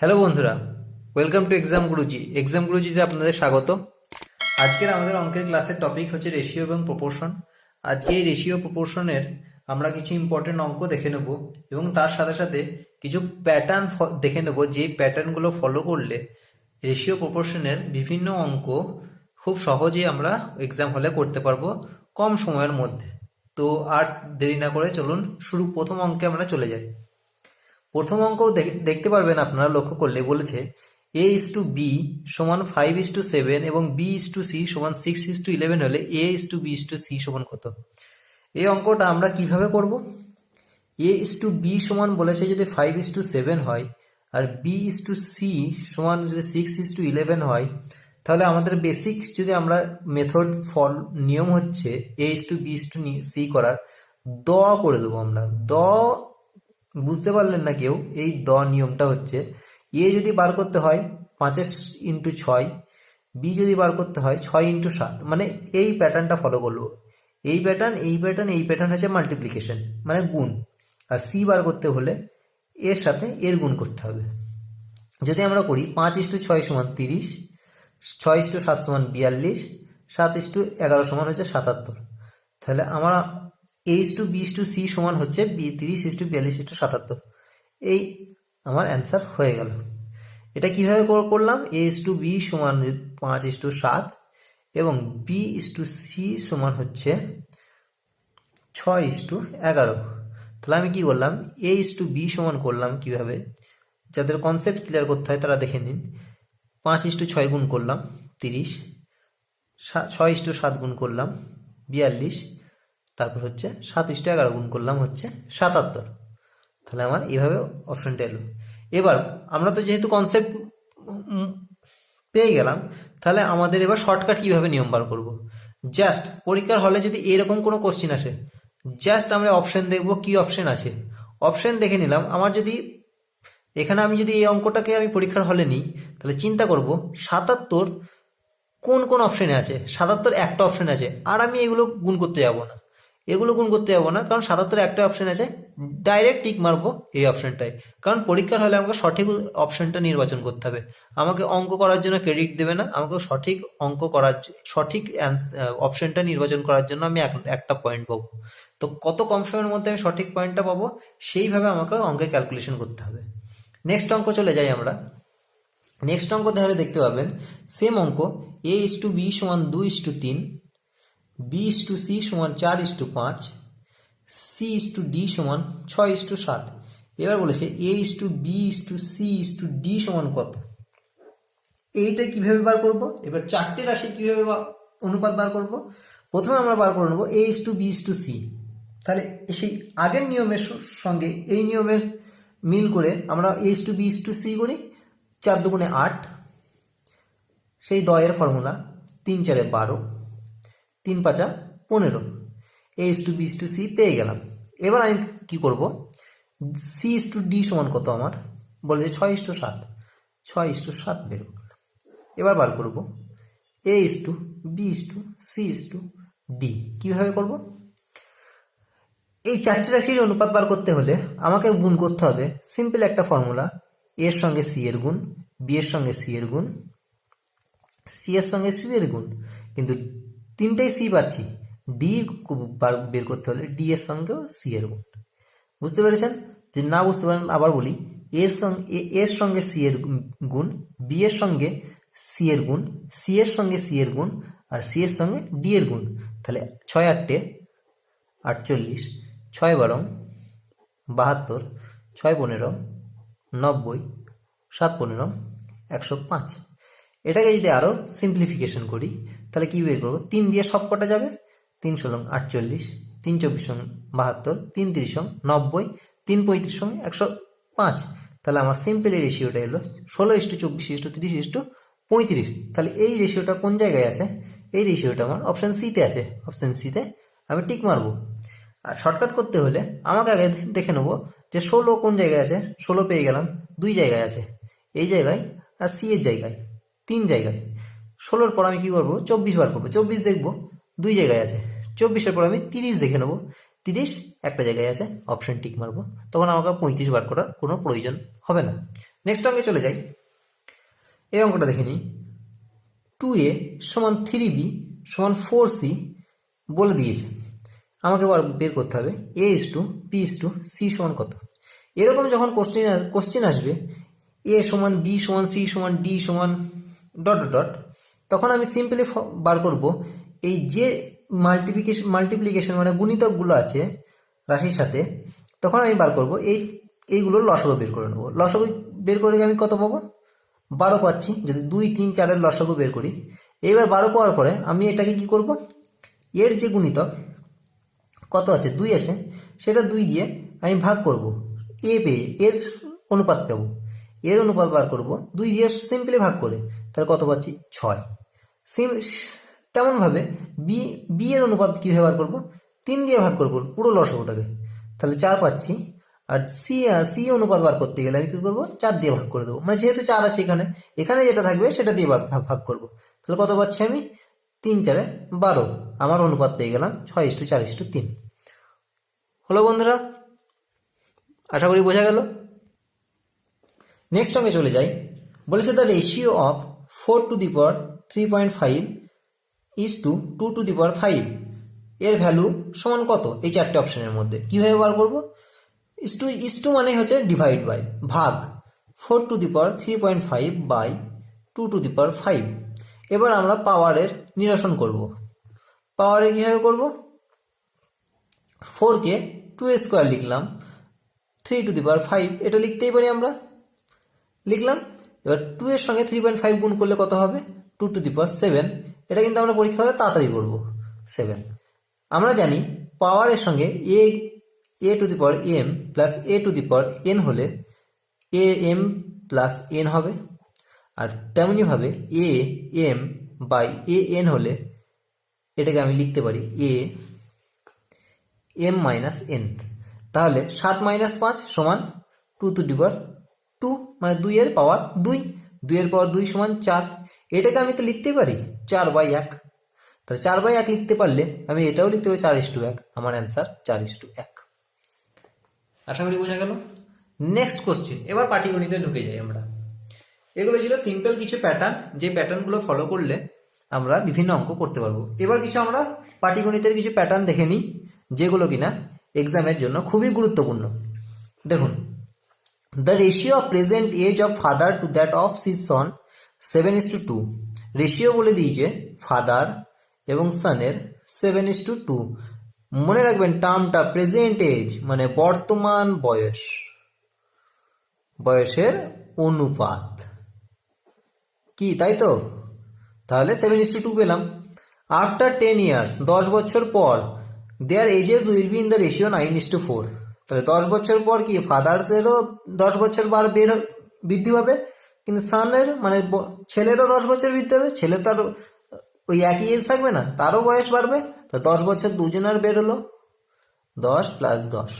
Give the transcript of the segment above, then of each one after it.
Hello বন্ধুরা। Welcome to exam Guruji exam গুরুজিতে আপনাদের স্বাগত। আজকের আমাদের অঙ্কের ক্লাসের টপিক হচ্ছে রেশিও এবং প্রপোর্শন আজকে এই রেশিও প্রপোর্শনের আমরা কিছু ইম্পর্টেন্ট অঙ্ক দেখে নেব এবং তার সাথে সাথে কিছু প্যাটার্ন দেখে নেব যে প্যাটার্নগুলো ফলো করলে রেশিও প্রপোর্শনের বিভিন্ন অঙ্ক খুব সহজেই আমরা এক্সাম হলে করতে পারব কম সময়ের মধ্যে। তো আর দেরি না করে চলুন শুরু। প্রথম অঙ্কে আমরা চলে যাই। প্রথম অঙ্ক দেখ- দেখতে পারবেন আপনারা লক্ষ্য করলে বলেছে এ ইস টু বি সমান ফাইভ ইস টু সেভেন এবং বি ইস টু সি সমান সিক্স ইস টু ইলেভেন হলে A is to B is to C সমান কত এই অঙ্কটা আমরা কীভাবে করব এ ইস টু বি সমান বলেছে যদি ফাইভ ইস টু সেভেন হয় আর বি ইস টু সি সমান যদি সিক্স ইস টু ইলেভেন হয় তাহলে আমাদের বেসিক যদি আমরা মেথড ফল নিয়ম হচ্ছে A is to B is to C করার দ করে দেবো আমরা দ বুঝতে পারলেন না কেউ, এই দ নিয়মটা হচ্ছে, এ যদি বার করতে হয় পাঁচের ইন্টু ছয়, বি যদি বার করতে হয় ছয় ইন্টু সাত মানে এই প্যাটার্নটা ফলো করব এই প্যাটার্ন এই প্যাটার্ন এই প্যাটার্ন হচ্ছে মাল্টিপ্লিকেশন মানে গুণ। আর সি বার করতে হলে এর সাথে এর গুণ করতে হবে। যদি আমরা করি পাঁচ ইস্টু ছয় সমান তিরিশ, ছয় ইস্টু সাত সমান বিয়াল্লিশ, সাত ইস্টু এগারো সমান হচ্ছে সাতাত্তর, তাহলে আমরা A is to B is to C সমান হচ্ছে বি তিরিশ ইস টু বিয়াল্লিশ ইস টু সাতাত্তর। এই আমার অ্যান্সার হয়ে গেল। এটা কীভাবে কর- করলাম? এ ইস টু বি সমান পাঁচ ইস টু সাত এবং বি ইস টু সি সমান হচ্ছে ছয় ইস টু এগারো। তাহলে আমি কি করলাম? এ ইস টু বি সমান করলাম কীভাবে? যাদের কনসেপ্ট ক্লিয়ার করতে হয় তারা দেখে নিন। পাঁচ ইস টু ছয় গুণ করলাম, তিরিশ। ছয় ইস টু সাত গুণ করলাম, বিয়াল্লিশ। তারপর হচ্ছে সাত ইস টু এগারো গুণ করলাম হচ্ছে সাতাত্তর। তাহলে আমার এইভাবে অপশনটা এলো। এবার আমরা তো যেহেতু কনসেপ্ট পেয়ে গেলাম, তাহলে আমাদের এবার শর্টকাট কীভাবে নিয়ম বার করব? জাস্ট পরীক্ষার হলে যদি এরকম কোনো কোশ্চিন আসে জাস্ট আমরা অপশন দেখব কি অপশন আছে। অপশন দেখে নিলাম, আমার যদি এখানে আমি যদি এই অঙ্কটাকে আমি পরীক্ষার হলে নিই, তাহলে চিন্তা করব সাতাত্তর কোন কোন অপশনে আছে? সাতাত্তর একটা অপশন আছে, আর আমি এগুলো গুণ করতে যাব না। এগুলো গুণ করতে যাব না, কারণ সাতাত্তর একটা অপশন আছে ডাইরেক্ট টিক মারবো এই অপশনটায় কারণ পরীক্ষার হলে আমাকে সঠিক অপশনটা নির্বাচন করতে হবে। আমাকে অঙ্ক করার জন্য ক্রেডিট দেবে না, আমাকে সঠিক অঙ্ক করার সঠিক অপশনটা নির্বাচন করার জন্য আমি এক- একটা পয়েন্ট পাবো। তো কত কম সময়ের মধ্যে আমি সঠিক পয়েন্টটা পাবো, সেইভাবে আমাকে অঙ্কের ক্যালকুলেশন করতে হবে। নেক্সট অঙ্ক চলে যাই আমরা। নেক্সট অঙ্ক তাহলে দেখতে পাবেন সেম অঙ্ক এ ইস টু বি সমান দুই ইস টু তিন বি ইস টু সি সমান চার ইস টু পাঁচ সি ইস টু ডি সমান ছয় ইস টু সাত এবার বলেছে A is to B is to C is to D সমান কত এইটা কীভাবে বার করব এবার চারটে রাশি কীভাবে অনুপাত বার করব প্রথমে আমরা বার করে নেব A is to B is to C তাহলে সেই আগের নিয়মের সঙ্গে এই নিয়মের মিল করে আমরা A is to B is to C করি চার দুগুণে আট সেই দয়ের ফর্মুলা তিন চারে বারো তিন পাঁচা পনেরো। A is to B is to C পেয়ে গেলাম। এবার আমি কি করব? সি ইস টু ডি সমান কত আমার? বলেছে ছয় ইস টু সাত। ছয় ইস টু সাত বের এবার বার করব। A is to B is to C is to D কীভাবে করব? এই চারটি রাশির অনুপাত বার করতে হলে আমাকে গুণ করতে হবে সিম্পল একটা ফর্মুলা। এর সঙ্গে সি এর গুণ বি এর সঙ্গে সি এর গুণ সি এর সঙ্গে সি এর গুণ। কিন্তু তিনটেই সি পাচ্ছি। ডি বার- করতে হলে ডি এর সঙ্গেও সি এর গুণ বুঝতে পেরেছেন? যদি না বুঝতে পারেন, আবার বলি, এর সঙ্গে এর সঙ্গে সি এর গুণ বি এর সঙ্গে সি এর গুণ সি এর সঙ্গে সি এর গুণ, আর সি এর সঙ্গে ডি এর গুণ। তাহলে ছয় আটটে আটচল্লিশ, ছয় বারো বাহাত্তর, ছয় পনেরো, নব্বই, সাত পনেরো, একশো পাঁচ। এটাকে যদি আরও সিম্পলিফিকেশন করি তাহলে কি বের করব? তিন দিয়ে সব কটা যাবে? তিন ষোলো আটচল্লিশ, তিন চব্বিশ সঙ্গে বাহাত্তর, তিন তিরিশ সঙ্গে নব্বই, তিন পঁয়ত্রিশ সঙ্গে একশো পাঁচ। তাহলে আমার সিম্পল এই রেশিওটা এলো, ষোলো ইস্টু চব্বিশ ইস্টু তিরিশ ইস্টু পঁয়ত্রিশ। তাহলে এই রেশিওটা কোন জায়গায় আছে? এই রেশিওটা আমার অপশান সিতে আছে। অপশান সিতে আমি টিক মারবো। আর শর্টকাট করতে হলে আমাকে আগে দেখে নেব যে ষোলো কোন জায়গায় আছে? ষোলো পেয়ে গেলাম, দুই জায়গায় আছে। এই জায়গায় আর সি এর জায়গায়, তিন জায়গায়। ষোলোর পর আমি কি করব? চব্বিশ বার করব। চব্বিশ দেখব, দুই জায়গায় আছে। চব্বিশের পর আমি তিরিশ দেখে নেব। তিরিশ, একটা জায়গায় আছে অপশন টিক মারবো। তখন আমাকে পঁয়ত্রিশ বার করার কোনো প্রয়োজন হবে না। নেক্সট অঙ্কে চলে যাই। এই অঙ্কটা দেখে নিই। টু এ সমান থ্রি বি সমান ফোর সি বলে দিয়েছে। আমাকে এবার বের করতে হবে। A is to P is to C সমান কত? এরকম যখন কোশ্চেন কোশ্চেন আসবে এ সমান বি সমান সি সমান ডি সমান ডট ডট ডট তখন আমি সিম্পলি বার করব, এই যে মাল্টিপ্লিকেশন মাল্টিপ্লিকেশন মানে গুণিতকগুলো আছে রাশির সাথে, তখন আমি বার করব, এই, এইগুলোর লসাগু বের করে নেব। লসাগু বের করে আমি কত পাবো? বারো পাচ্ছি, যদি দুই, তিন, চারের লসাগু বের করি, এইবার বারো পাওয়ার পরে আমি এটাকে কি করব? এর যে গুণিতক, কত আছে? দুই আছে, সেটা দুই দিয়ে আমি ভাগ করব, এ পেয়ে এর অনুপাত পাবো। এর অনুপাত বার করব দুই দিয়ে সিম্পলি ভাগ করে, তাহলে কত পাচ্ছি? ছয়। সিম তেমনভাবে বি বি এর অনুপাত কীভাবে বার করব? তিন দিয়ে ভাগ করব, পুরো লসাগুটাকে তাহলে চার পাচ্ছি। আর সি সি অনুপাত বার করতে গেলে আমি কী করব? চার দিয়ে ভাগ করে দেবো। মানে যেহেতু চার আছে এখানে এখানে যেটা থাকবে সেটা দিয়ে ভাগ ভাগ করব। তাহলে কত পাচ্ছি আমি? তিন চারে বারো। আমার অনুপাত পেয়ে গেলাম ছয় ইস্টু চার ইস্টু তিন। হলো বন্ধুরা, আশা করি বোঝা গেল। নেক্সট অঙ্কে চলে যাই। বলেছে the ratio of four to the power three point five is to two to the power five এর ভ্যালু সমান কত? এই চারটে অপশনের মধ্যে। কীভাবে বার করব? ইস টু ইস টু মানে হচ্ছে ডিভাইড বাই ভাগ। Four to the power three point five by two to the power five এবার আমরা পাওয়ারের নিরসন করব। পাওয়ারে কীভাবে করব? ফোরকে টু স্কোয়ার লিখলাম। Three to the power five এটা লিখতেই পারি আমরা। লিখলাম, এবার টু এর সঙ্গে থ্রি পয়েন্ট ফাইভ গুণ করলে কত হবে? Two to the power seven এটা কিন্তু আমরা পরীক্ষা হলে তাড়াতাড়ি করব সেভেন আমরা জানি পাওয়ারের সঙ্গে a a to the power m plus a to the power n হলে এ এম প্লাস এন হবে, আর তেমনিভাবে a m by a n হলে এটাকে আমি লিখতে পারি এ এম মাইনাস এন তাহলে সাত মাইনাস পাঁচ সমান two to the power two মানে দুইয়ের পাওয়ার দুই। দুইয়ের পাওয়ার দুই সমান চার। এটাকে আমি তো লিখতেই পারি চার বাই এক। তাহলে চার বাই এক লিখতে পারলে আমি এটাও লিখতে পারি চার ইস টু এক। আমার অ্যান্সার চার ইস টু এক। আশা করি বোঝা গেল? Next question. এবার পাটিগণিতে ঢুকে যাই আমরা। এগুলো ছিল সিম্পল কিছু প্যাটার্ন। যে প্যাটার্নগুলো ফলো করলে আমরা বিভিন্ন অঙ্ক করতে পারব। এবার কিছু আমরা পাটিগণিতের কিছু প্যাটার্ন দেখে নিই, যেগুলো কিনা এক্সামের জন্য খুবই গুরুত্বপূর্ণ। দেখুন the ratio of present age of father to that of his son seven is to two ratio বলে দিয়েছে ফাদার এবং সনের সেভেন ইস টু টু মনে রাখবেন টার্মটা প্রেজেন্ট এজ মানে বর্তমান বয়স। বয়সের অনুপাত। কি, তাই তো? তাহলে সেভেন ইস টু টু পেলাম। আফটার টেন ইয়ার্স দশ বছর পর their ages will be in the ratio nine is to four তাহলে দশ বছর পর কি ফাদার্সেরও দশ বছর বার বের বৃদ্ধি পাবে? কিন্তু সানের মানে ছেলেরও দশ বছর বৃদ্ধি হবে, ছেলে তার ওই একই এজ থাকবে না, তারও বয়স বাড়বে, তো দশ বছর দুজনের বের হলো। দশ প্লাস দশ,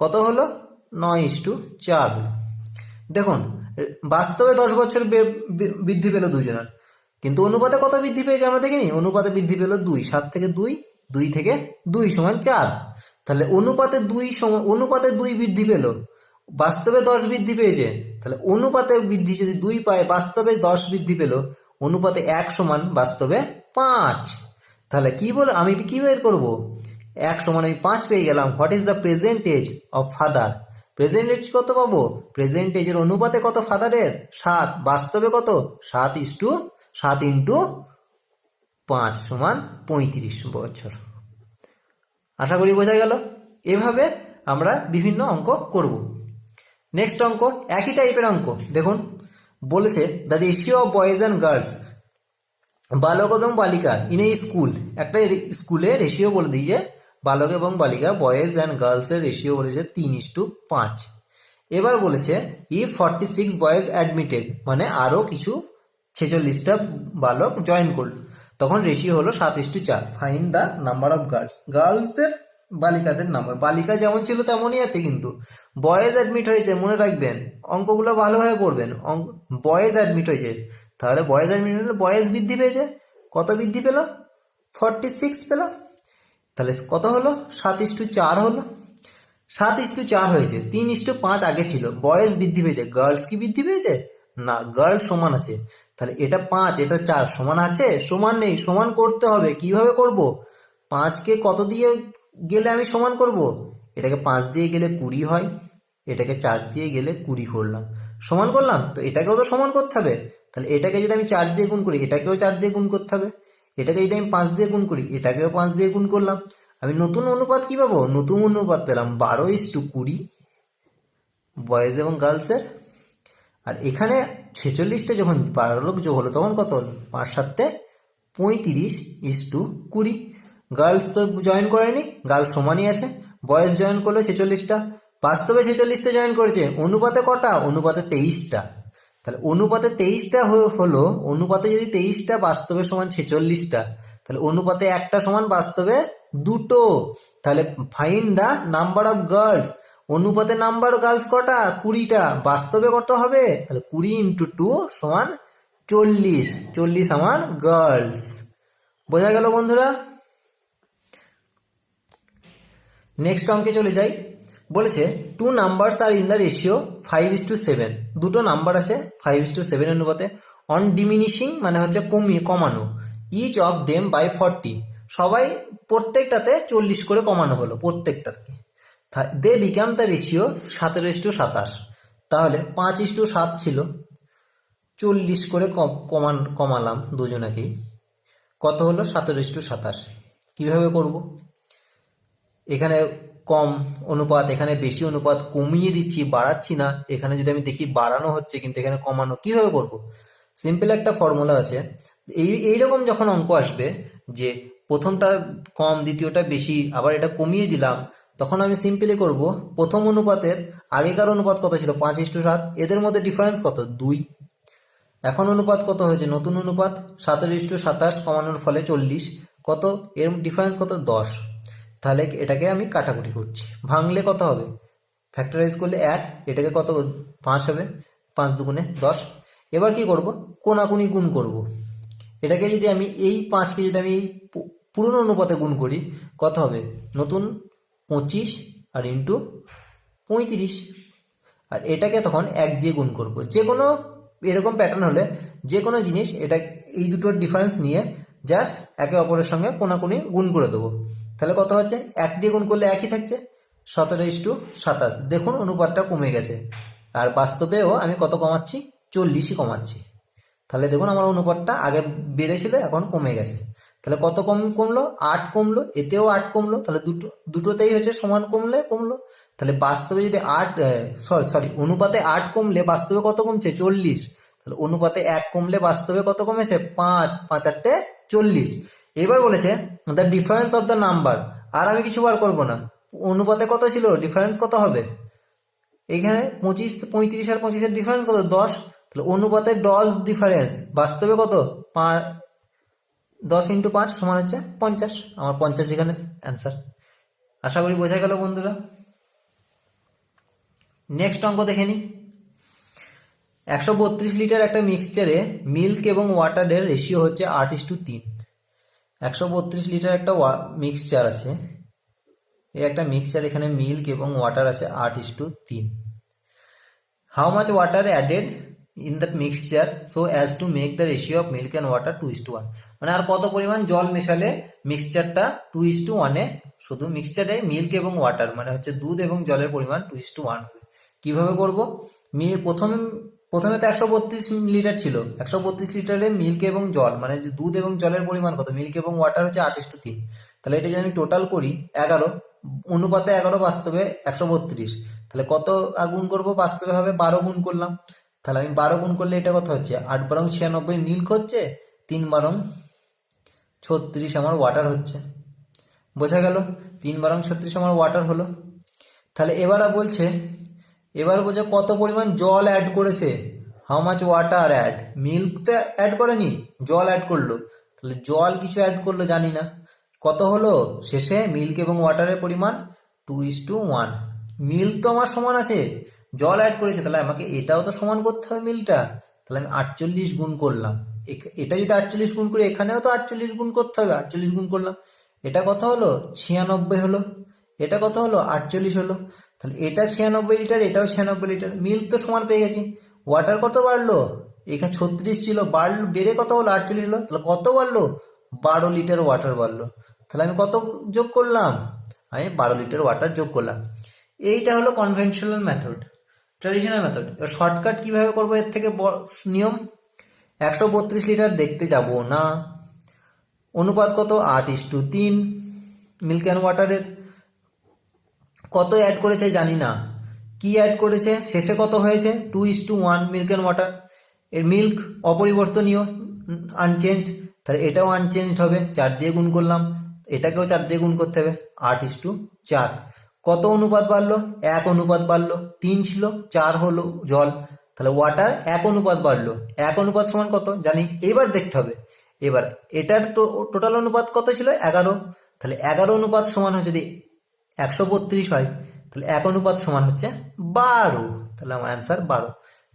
কত হলো? নয় ইস টু চার হলো। দেখুন, বাস্তবে দশ বছর বৃদ্ধি পেল দুজনের কিন্তু অনুপাতে কত বৃদ্ধি পেয়েছে আমরা দেখিনি? অনুপাতে বৃদ্ধি পেল দুই, সাত থেকে দুই দুই থেকে দুই সমান চার। তাহলে অনুপাতে দুই সমান অনুপাতে দুই বৃদ্ধি পেল। বাস্তবে দশ বৃদ্ধি পেয়েছে। তাহলে অনুপাতে বৃদ্ধি যদি দুই পায়, বাস্তবে দশ বৃদ্ধি পেল। অনুপাতে এক সমান বাস্তবে পাঁচ। তাহলে কি বলে, আমি কি বের করব? এক সমান আমি পাঁচ পেয়ে গেলাম। What is the present age of father present age কত পাবো? প্রেজেন্ট এজের অনুপাতে কত ফাদারের সাত। বাস্তবে কত? সাত ইস টু, সাত ইন্টু পাঁচ সমান পঁয়ত্রিশ বছর। আশা করি বোঝা গেল। এভাবে আমরা বিভিন্ন অঙ্ক করব। নেক্সট অঙ্ক, একই টাইপের অঙ্ক। দেখুন, বলেছে the ratio of boys and girls বালক এবং বালিকা ইন এ স্কুল একটা স্কুলে রেশিও বলে দিয়ে বালক এবং বালিকা বয়েজ অ্যান্ড গার্লসের রেশিও বলেছে তিন ইস টু পাঁচ। এবার বলেছে ই ফর্টি সিক্স বয়েজ অ্যাডমিটেড মানে আরও কিছু ছেচল্লিশটা বালক জয়েন করল। তখন রেশিও হলো সাত ইস টু চার। Fine the number of girls গার্লসদের বালিকাদের নাম্বার বালিকা যেমন ছিল তেমনই আছে কিন্তু। বয়েজ অ্যাডমিট হয়েছে, মনে রাখবেন। অঙ্কগুলো ভালোভাবে পড়বেন। অঙ্ক বয়েজ অ্যাডমিট হয়েছে। তাহলে বয়েজ অ্যাডমিট হলে বয়েজ বৃদ্ধি পেয়েছে। কত বৃদ্ধি পেল? ফর্টি সিক্স পেল। তাহলে কত হলো? সাত ইস টু চার হলো। সাত ইস্টু চার হয়েছে। তিন ইস্টু পাঁচ আগে ছিল। বয়স বৃদ্ধি পেয়েছে। গার্লস কি বৃদ্ধি পেয়েছে? না গার্লস সমান আছে। তাহলে এটা পাঁচ, এটা চার, সমান আছে? সমান নেই, সমান করতে হবে। কীভাবে করব? পাঁচকে কত দিয়ে গেলে আমি সমান করব? এটাকে পাঁচ দিয়ে গেলে কুড়ি হয়। এটাকে চার দিয়ে গেলে কুড়ি করলাম। সমান করলাম? তো এটাকেও তো সমান করতে হবে। তাহলে এটাকে যদি আমি চার দিয়ে গুণ করি, এটাকেও চার দিয়ে গুণ করতে হবে। এটাকে যদি আমি পাঁচ দিয়ে গুণ করি, এটাকেও পাঁচ দিয়ে গুণ করলাম। আমি নতুন অনুপাত কি পাবো? নতুন অনুপাত পেলাম। বারো ইস টু কুড়ি। বয়েজ এবং গার্লসের আর এখানে ছেচল্লিশটা যখন বারো লোক যোগ হলো, তখন কত? হলো পাঁচ সাতে পঁয়ত্রিশ ইস টু কুড়ি। গার্লস তো জয়েন করেনি, গার্লস সমানই আছে। বয়েজ জয়েন করল ছেচল্লিশটা। বাস্তবে ছেচল্লিশটা জয়েন করেছে, অনুপাতে কটা? অনুপাতে তেইশটা। তাহলে অনুপাতে তেইশটা হলো, অনুপাতে যদি তেইশটা, বাস্তবে সমান ছেচল্লিশটা, তাহলে অনুপাতে একটা সমান বাস্তবে দুটো। তাহলে fine the number of girls অনুপাতে নাম্বার গার্লস কটা? কুড়িটা। বাস্তবে কত হবে? তাহলে কুড়ি ইন্টু টু সমান চল্লিশ। চল্লিশ আমার গার্লস। বোঝা গেল বন্ধুরা? নেক্সট অঙ্কে চলে যাই। বলেছে two numbers are in the ratio five is to seven দুটো নাম্বার আছে ফাইভ ইস টু সেভেন অনুপাতে। অন ডিমিনিশিং মানে হচ্ছে কমিয়ে কমানো। Each of them by forty সবাই প্রত্যেকটাতে চল্লিশ করে কমানো হলো, প্রত্যেকটাকে। দে বিকাম দ্য রেশিও সাতেরো ইস টু সাতাশ। তাহলে পাঁচ ইস্টু সাত ছিল। চল্লিশ করে কম- কমান কমালাম দুজনাকেই। কত হলো? সতেরো ইস টু সাতাশ। কীভাবে করব? এখানে কম অনুপাত, এখানে বেশি অনুপাত কমিয়ে দিচ্ছি, বাড়াচ্ছি না। এখানে যদি আমি দেখি বাড়ানো হচ্ছে, কিন্তু এখানে কমানো কীভাবে করব? সিম্পল একটা ফর্মুলা আছে। এই এইরকম যখন অঙ্ক আসবে যে প্রথমটা কম, দ্বিতীয়টা বেশি, আবার এটা কমিয়ে দিলাম তখন আমি সিম্পলি করব, প্রথম অনুপাতের আগেকার অনুপাত কত ছিল? পাঁচ ইস্টু সাত। এদের মধ্যে ডিফারেন্স কত? দুই। এখন অনুপাত কত হয়েছে? নতুন অনুপাত, সতেরো ইস্টু সাতাশ কমানোর ফলে চল্লিশ। কত? এর ডিফারেন্স কত? দশ। তাহলে এটাকে আমি কাটাকুটি করছি। ভাঙলে কত হবে? ফ্যাক্টরাইজ করলে এক। এটাকে কত? পাঁচ হবে। পাঁচ দুগুণে দশ। এবার কি করব? কোনাকুনি গুণ করব। এটাকে যদি আমি এই পাঁচকে যদি আমি এই পুরনো অনুপাতে গুণ করি, কত হবে? নতুন পঁচিশ আর ইন্টু পঁয়ত্রিশ। আর এটাকে তখন এক দিয়ে গুণ করব। যে কোনো এরকম প্যাটার্ন হলে যে কোনো জিনিস এটা এই দুটোর ডিফারেন্স নিয়ে জাস্ট একে অপরের সঙ্গে কোনাকুনি গুণ করে দেবো। তাহলে কত হচ্ছে? এক দিয়ে গুণ করলে একই থাকছে। সতেরো ইস্টু সাতাশ। দেখুন অনুপাতটা কমে গেছে। আর বাস্তবেও আমি কত কমাচ্ছি? চল্লিশই কমাচ্ছি। তাহলে দেখুন আমার অনুপাতটা আগে বেড়েছিল, এখন কমে গেছে। তাহলে কত কম কমলো? আট কমলো। এতেও আট কমলো। তাহলে দুটো, দুটোতেই হচ্ছে সমান কমলে কমলো। তাহলে বাস্তবে যদি আট সরি সরি, অনুপাতে আট কমলে বাস্তবে কত কমছে? চল্লিশ। তাহলে অনুপাতে এক কমলে বাস্তবে কত কমেছে? পাঁচ। পাঁচ আটটে চল্লিশ। এবার বলেছে the difference of the number আর আমি কিছু বার করব না। অনুপাতে কত ছিল? ডিফারেন্স কত হবে? এখানে পঁচিশ, পঁয়ত্রিশ আর পঁচিশের ডিফারেন্স কত? দশ। তাহলে অনুপাতে দশ ডিফারেন্স বাস্তবে কত? পাঁচ দশ ইন্টু পাঁচ সমান হচ্ছে পঞ্চাশ। আমার পঞ্চাশ এখানে অ্যান্সার আশা করি বোঝা গেল বন্ধুরা। নেক্সট অঙ্ক দেখে নিই। একশো বত্রিশ লিটার একটা মিক্সচারে মিল্ক এবং ওয়াটারের রেশিও হচ্ছে আট ইস টু তিন। একশো বত্রিশ লিটার একটা মিক্সচার আছে। এই একটা মিক্সচার এখানে মিল্ক এবং ওয়াটার আছে আট ইস টু তিন। How much water added in the mixture so as to make the ratio of milk and water two is to one মানে আর কত পরিমাণ জল মেশালে মিক্সচারটা টু ইস টু ওয়ানে শুধু মিক্সচারে মিল্ক এবং ওয়াটার মানে হচ্ছে দুধ এবং জলের পরিমাণ টু ইস টু ওয়ান হবে। কীভাবে করব? প্রথমে প্রথমে তো একশো বত্রিশ লিটার ছিল। একশো বত্রিশ লিটারে মিল্ক এবং জল মানে দুধ এবং জলের পরিমাণ কত? মিল্ক এবং ওয়াটার হচ্ছে আট টু তিন। তাহলে এটা যদি আমি টোটাল করি, এগারো, অনুপাতে এগারো বাস্তবে একশো বত্রিশ। তাহলে কত গুণ করব? বাস্তবে হবে বারো গুণ করলাম। তাহলে আমি বারো গুণ করলে এটা কথা হচ্ছে? আট বারং ছিয়ানব্বই মিল্ক হচ্ছে তিন বারং ছত্রিশ আমার ওয়াটার হচ্ছে। বোঝা গেল? তিন বারং ছত্রিশ আমার ওয়াটার হলো। তাহলে এবার বলছে এবার বলছে কত পরিমাণ জল অ্যাড করেছে? How much water add milk তো অ্যাড করেনি, জল অ্যাড করল। তাহলে জল কিছু অ্যাড করল, জানি না। কত হলো? শেষে মিল্ক এবং ওয়াটারের পরিমাণ two is to one milk তো আমার সমান আছে। জল অ্যাড করেছে, তাহলে আমাকে এটাও তো সমান করতে হবে মিলটা। তাহলে আমি আটচল্লিশ গুণ করলাম। এটা যদি আটচল্লিশ গুণ করি, এখানেও তো আটচল্লিশ গুণ করতে হবে, আটচল্লিশ গুণ করলাম। এটা কত হলো? ছিয়ানব্বই হলো। এটা কত হলো? আটচল্লিশ হলো। তাহলে এটা ছিয়ানব্বই লিটার, এটাও ছিয়ানব্বই লিটার। মিল্ক তো সমান পেয়ে গেছি। ওয়াটার কত বাড়লো? এখানে ছত্রিশ ছিল। বাড়লো, বেড়ে কত হলো? আটচল্লিশ হলো। তাহলে কত বাড়লো? বারো লিটার ওয়াটার বাড়লো। তাহলে আমি কত যোগ করলাম? আমি বারো লিটার ওয়াটার যোগ করলাম। এইটা হলো কনভেনশনাল মেথড ট্র্যাডিশনাল মেথড এবার শর্টকাট কীভাবে করব? এর থেকে নিয়ম, একশো বত্রিশ লিটার দেখতে যাব না। অনুপাত কত? আট ইস টু তিন। মিল্ক অ্যান্ড ওয়াটারের কত অ্যাড করেছে জানি না। কি অ্যাড করেছে? শেষে কত হয়েছে? Two is to one milk and water. এর মিল্ক অপরিবর্তনীয় আনচেঞ্জ তাহলে এটাও আনচেঞ্জ হবে। চার দিয়ে গুণ করলাম। এটাকেও চার দিয়ে গুণ করতে হবে। আট ইস টু চার। কত অনুপাত বাড়লো? এক অনুপাত বাড়লো, তিন ছিল, চার হলো জল। তাহলে ওয়াটার এক অনুপাত বাড়লো। এক অনুপাত সমান কত? জানি। এবার দেখতে হবে। এবার এটার টোটাল অনুপাত কত ছিল? এগারো। তাহলে এগারো অনুপাত সমান হয় যদি একশো বত্রিশ হয়, তাহলে এক অনুপাত সমান হচ্ছে বারো। তাহলে আমার অ্যান্সার বারো।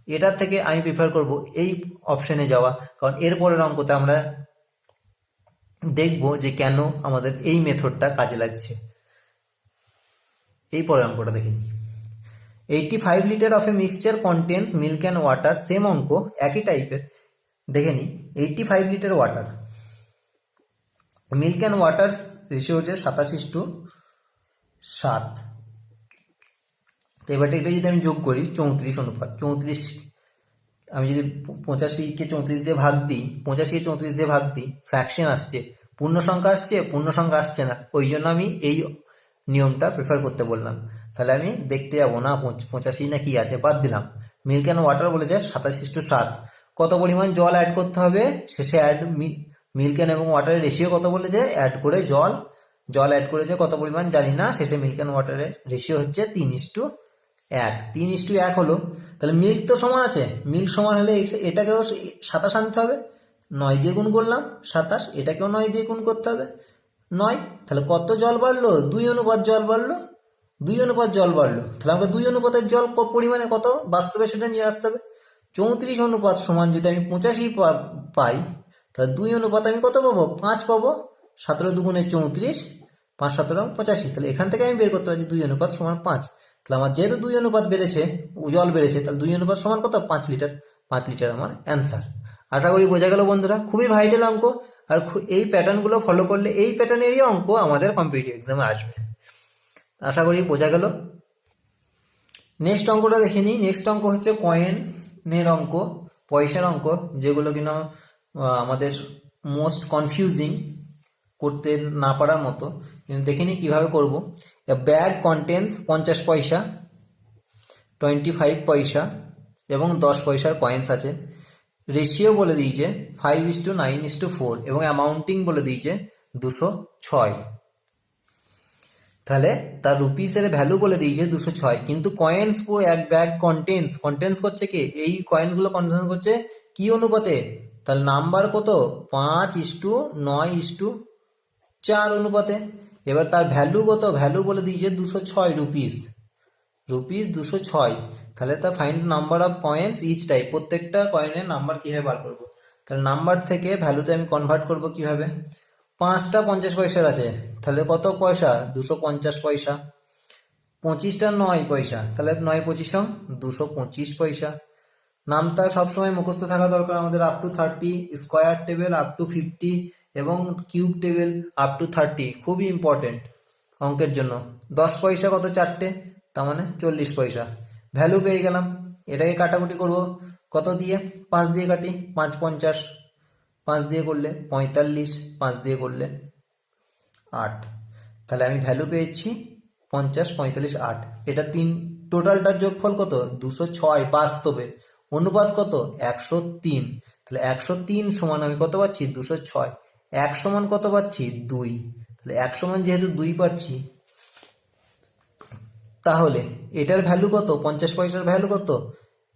এটার থেকে আমি প্রিফার করব এই অপশনে যাওয়া। কারণ এরপরের অঙ্কতে আমরা দেখব যে কেন আমাদের এই মেথডটা কাজে লাগছে। এই পরের অঙ্কটা দেখে নিই। Eighty five litre of a mixture contains milk and water same অঙ্ক, একই টাইপের দেখে নিই eighty five litre water milk and water ratio হচ্ছে সাতাশিস টু সাত। তো এবার এটা যদি আমি যোগ করি, চৌত্রিশ অনুপাত, চৌত্রিশ, আমি যদি পঁচাশিকে চৌত্রিশ দিয়ে ভাগ দিই, পঁচাশিকে চৌত্রিশ দিয়ে ভাগ দিই ফ্র্যাকশন আসছে পূর্ণ সংখ্যা আসছে পূর্ণ সংখ্যা আসছে না, ওই জন্য আমি এই নিয়মটা প্রেফার করতে বললাম। তাহলে আমি দেখতে যাব না, পঁচ- পঁচাশি না কি আছে, বাদ দিলাম। মিল্ক অ্যান্ড ওয়াটার বলেছে? সাতাশিস টু সাত। কত পরিমাণ জল অ্যাড করতে হবে? শেষে অ্যাড মিল্ক অ্যান্ড এবং ওয়াটারের রেশিও কত বলেছে? অ্যাড করে জল। জল অ্যাড করেছে কত পরিমাণ জানি না। শেষে মিল্ক অ্যান্ড ওয়াটারের রেশিও হচ্ছে তিন ইস টু এক। তিন ইস টু এক হলো, তাহলে মিল্ক তো সমান আছে। মিল্ক সমান হলে এটা- এটাকেও সাতাশ আনতে হবে। নয় দিয়ে গুণ করলাম, সাতাশ, এটাকেও নয় দিয়ে গুণ করতে হবে। নয়, তাহলে কত জল বাড়লো? দুই অনুপাত জল বাড়লো। দুই অনুপাত জল বাড়লো। তাহলে আমাকে দুই অনুপাতের জল পরিমাণে কত? বাস্তবে সেটা নিয়ে আসতে হবে। চৌত্রিশ অনুপাত সমান যদি আমি পঁচাশি পাই, তাহলে দুই অনুপাত আমি কত পাবো? পাঁচ পাবো। সতেরো দুগুণে চৌত্রিশ, পাঁচ সতেরো পঁচাশি। তাহলে এখান থেকে আমি বের করতে পারছি দুই অনুপাত সমান পাঁচ। তাহলে আমার যেহেতু দুই অনুপাত বেড়েছে জল বেড়েছে, তাহলে দুই অনুপাত সমান কত? পাঁচ লিটার। পাঁচ লিটার আমার অ্যান্সার। আশা করি বোঝা গেল বন্ধুরা। খুবই ভাইটাল অঙ্ক। আর এই প্যাটার্নগুলো ফলো করলে এই প্যাটার্নেরই অঙ্ক আমাদের কম্পিটিটিভ এক্সামে আসবে। আশা করি বোঝা গেল। নেক্সট অঙ্কটা দেখে নিই। নেক্সট অঙ্ক হচ্ছে কয়েনের অঙ্ক, পয়সার অঙ্ক, যেগুলো কিনা আমাদের মোস্ট কনফিউজিং করতে না পারার মতো। কিন্তু দেখে নিই কীভাবে করব। ব্যাগ কন্টেন্স পঞ্চাশ পয়সা টোয়েন্টি ফাইভ পয়সা এবং দশ পয়সার কয়েন্স আছে। রেশিও বলে দিয়েছে five is to nine is to four এবং অ্যামাউন্টিং বলে দিয়েছে দুশো ছয়। তাহলে তার রুপিসের ভ্যালু বলে দিয়েছে দুশো ছয়। কিন্তু কয়েন্স পুরো এক ব্যাগ কন্টেন্স কন্টেন্স করছে কি? এই কয়েনগুলো কন্টেন্স করছে কি অনুপাতে? তাহলে নাম্বার কত? পাঁচ ইস টু নয় ইস টু চার অনুপাতে। এবার তার ভ্যালু কত? ভ্যালু বলে দিয়েছে দুশো ছয় রুপিস রুপিস দুশো ছয়, তাহলে তার find number of coins each type প্রত্যেকটা কয়েনের নাম্বার কীভাবে বার করব? তাহলে নাম্বার থেকে ভ্যালুতে আমি কনভার্ট করব কীভাবে? পাঁচটা পঞ্চাশ পয়সার আছে, তাহলে কত পয়সা? দুশো পঞ্চাশ পয়সা। পঁচিশটা নয় পয়সা, তাহলে নয় পঁচিশ দুশো পঁচিশ পয়সা। নামটা সবসময় মুখস্থ থাকা দরকার আমাদের up to thirty square table up to fifty এবং cube table up to thirty খুবই ইম্পর্টেন্ট অঙ্কের জন্য। দশ পয়সা কত চারটে? তার মানে চল্লিশ পয়সা। ভ্যালু পেয়ে গেলাম। এটাকে কাটাকুটি করব। কত দিয়ে? পাঁচ দিয়ে কাটি, পাঁচ পঞ্চাশ। পাঁচ দিয়ে করলে পঁয়তাল্লিশ, পাঁচ দিয়ে করলে আট। তাহলে আমি ভ্যালু পেয়েছি পঞ্চাশ, পঁয়তাল্লিশ, আট। এটা তিন। টোটালটার যোগফল কত? দুশো ছয় বাস্তবে। অনুপাত কত? একশো তিন। তাহলে একশো তিন সমান আমি কত পাচ্ছি? দুশো ছয়। এক সমান কত পাচ্ছি? দুই। তাহলে এক সমান যেহেতু দুই পাচ্ছি তাহলে এটার ভ্যালু কত? পঞ্চাশ পয়সার ভ্যালু কত?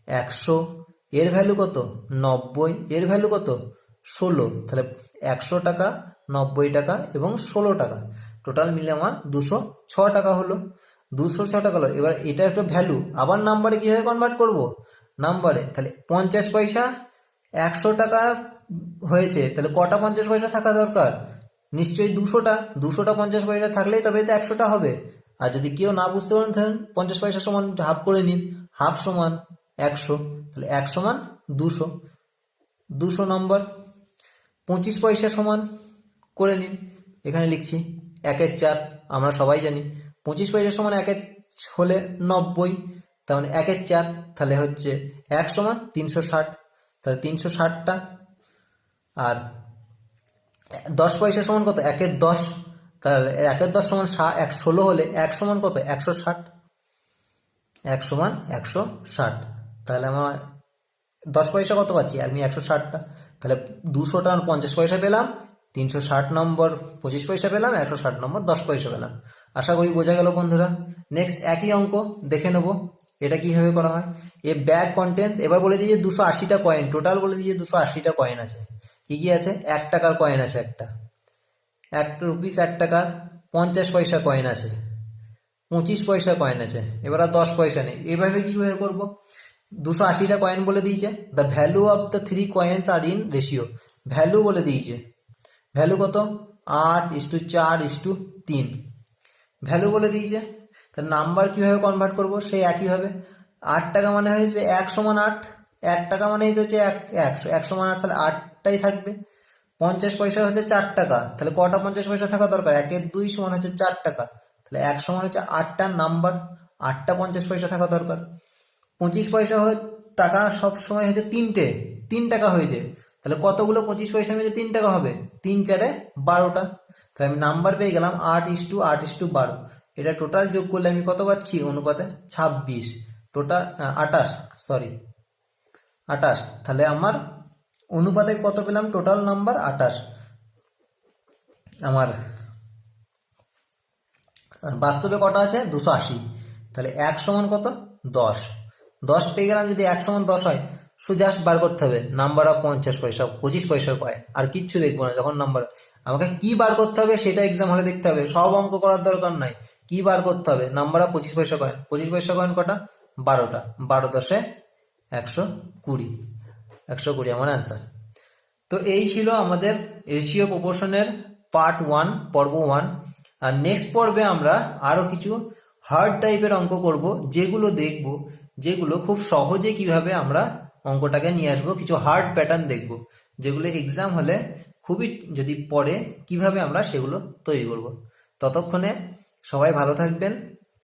একশো। এর ভ্যালু কত? নব্বই। এর ভ্যালু কত? ষোলো। তাহলে একশো টাকা, নব্বই টাকা এবং ষোলো টাকা। টোটাল মিলে আমার দুশো ছ টাকা হলো। দুশো ছ টাকা হলো। এবার এটা একটা ভ্যালু আবার নাম্বারে কীভাবে কনভার্ট করব? নাম্বারে তাহলে পঞ্চাশ পয়সা, একশো টাকা হয়েছে। তাহলে কটা পঞ্চাশ পয়সা থাকা দরকার? নিশ্চয়ই দুশোটা। দুশোটা পঞ্চাশ পয়সা থাকলেই তবে তো একশোটা হবে। আর যদি কেউ না বুঝতে পারেন, তাহলে পঞ্চাশ পয়সা সমান হাফ করে নিন। হাফ সমান একশো। তাহলে এক সমান দুশো। দুশো নম্বর, পঁচিশ পয়সা সমান করে নিন। এখানে লিখছি একের চার, আমরা সবাই জানি। পঁচিশ পয়সা সমান একের হলে নব্বই তার মানে একের চার, তাহলে হচ্ছে এক সমান তিনশো ষাট। তাহলে তিনশো ষাটটা। আর দশ পয়সা সমান কত? একের দশ। তাহলে একের দশ সমান এক ষোলো হলে এক সমান কত? একশো ষাট। এক সমান একশো ষাট। তাহলে আমার দশ পয়সা কত পাচ্ছি? আমি একশো ষাটটা। তাহলে দুশোটা পঞ্চাশ পয়সা পেলাম, তিনশো ষাট নম্বর পঁচিশ পয়সা পেলাম, একশো ষাট নম্বর দশ পয়সা পেলাম। আশা করি বোঝা গেল বন্ধুরা। নেক্সট একই অঙ্ক দেখে নেব, এটা কীভাবে করা হয়। এ ব্যাগ কন্টেন্টস এবার বলে দিয়েছে দুশো আশিটা কয়েন টোটাল বলে দিয়েছে দুশো আশিটা কয়েন আছে। কি কি আছে? এক টাকার কয়েন আছে একটা। এক রুপিস এক টাকার পঞ্চাশ পয়সা কয়েন আছে, পঁচিশ পয়সা কয়েন আছে, এবার আর দশ পয়সা নেই। এভাবে কীভাবে করব? দুশো আশিটা কয়েন বলে দিয়েছে। The value of the three coins are in ratio value বলে দিয়েছে। ভ্যালু কত? আট ইস টু চার ইস টু তিন। ভ্যালু বলে দিয়েছে। তার নাম্বার কীভাবে কনভার্ট করব? সেই একইভাবে আট টাকা মানে হয়েছে এক সমান আট। এক টাকা মানে হচ্ছে এক। একশো এক সমান আট তাহলে আটটাই থাকবে। পঞ্চাশ পয়সা হচ্ছে চার টাকা। তাহলে কটা পঞ্চাশ পয়সা থাকা দরকার? একের দুই সমান হচ্ছে চার টাকা। তাহলে এক সমান হচ্ছে আটটা নাম্বার। আটটা পঞ্চাশ পয়সা থাকা দরকার। পঁচিশ পয়সা টাকা সব সময় হচ্ছে তিনটে। তিন টাকা হয়েছে তাহলে কতগুলো পঁচিশ পয়সা মিলে তিন টাকা হবে? তিন, চারে বারোটা। তাহলে আমি নাম্বার পেয়ে গেলাম আট ইস টু, আট ইস টু বারো। এটা টোটাল যোগ করলে আমি কত পাচ্ছি? অনুপাতে ছাব্বিশ। টোটাল আটাশ সরি আটাশ তাহলে আমার অনুপাতে কত পেলাম? টোটাল নাম্বার আটাশ আমার, বাস্তবে কটা আছে? দুশো আশি। তাহলে এক সমান কত? দশ। দশ পেয়ে গেলাম যদি এক সমান দশ হয় জাস্ট বার করতে হবে। নাম্বার অফ পঞ্চাশ পয়সা, পঁচিশ পয়সার কয়েন আর কিচ্ছু দেখব না যখন নাম্বার আমাকে কি বার করতে হবে সেটা এক্সাম হলে দেখতে হবে। সব অঙ্ক করার দরকার নাই। কি বার করতে হবে? নাম্বার অফ পঁচিশ পয়সা কয়েন। পঁচিশ পয়সা কয়েন কটা? বারোটা। বারো দশে একশো কুড়ি। একশো কুড়ি, আমার অ্যান্সার তো এই ছিল আমাদের রেশিও প্রপোর্শনের পার্ট ওয়ান পর্ব ওয়ান আর নেক্সট পর্বে আমরা আরও কিছু হার্ড টাইপের অঙ্ক করব, যেগুলো দেখব, যেগুলো খুব সহজে কীভাবে আমরা অঙ্কটাকে নিয়ে আসব, কিছু হার্ড প্যাটার্ন দেখব, যেগুলো এক্সাম হলে খুবই যদি পড়ে, কীভাবে আমরা সেগুলো তৈরি করব। ততক্ষণে সবাই ভালো থাকবেন।